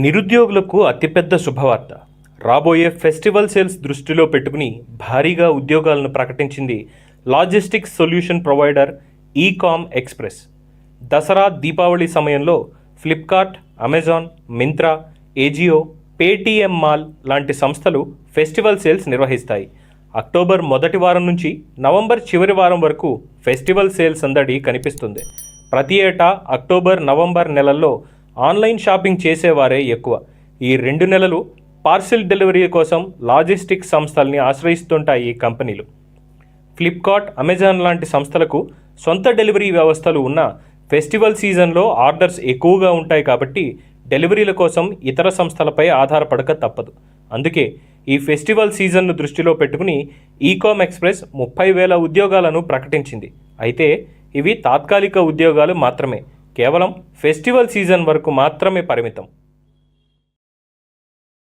నిరుద్యోగులకు అతిపెద్ద శుభవార్త. రాబోయే ఫెస్టివల్ సేల్స్ దృష్టిలో పెట్టుకుని భారీగా ఉద్యోగాలను ప్రకటించింది logistics solution provider Ecom express. Dasara Deepavali సమయంలో Flipkart Amazon Myntra Ajio Paytm mall లాంటి సంస్థలు ఫెస్టివల్ సేల్స్ నిర్వహిస్తాయి. అక్టోబర్ మొదటి వారం నుంచి నవంబర్ చివరి వారం వరకు ఫెస్టివల్ సేల్స్ అందడి కనిపిస్తుంది. ప్రతి ఏటా అక్టోబర్ నవంబర్ నెలల్లో ఆన్లైన్ షాపింగ్ చేసేవారే ఎక్కువ. ఈ రెండు నెలలు పార్సిల్ డెలివరీ కోసం లాజిస్టిక్స్ సంస్థల్ని ఆశ్రయిస్తుంటాయి ఈ కంపెనీలు. ఫ్లిప్కార్ట్ అమెజాన్ లాంటి సంస్థలకు సొంత డెలివరీ వ్యవస్థలు ఉన్న ఫెస్టివల్ సీజన్లో ఆర్డర్స్ ఎక్కువగా ఉంటాయి కాబట్టి డెలివరీల కోసం ఇతర సంస్థలపై ఆధారపడక తప్పదు. అందుకే ఈ ఫెస్టివల్ సీజన్ను దృష్టిలో పెట్టుకుని ఈకామ్ ఎక్స్ప్రెస్ ముప్పై వేల ఉద్యోగాలను ప్రకటించింది. అయితే ఇవి తాత్కాలిక ఉద్యోగాలు మాత్రమే. కేవలం ఫెస్టివల్ సీజన్ వరకు మాత్రమే పరిమితం.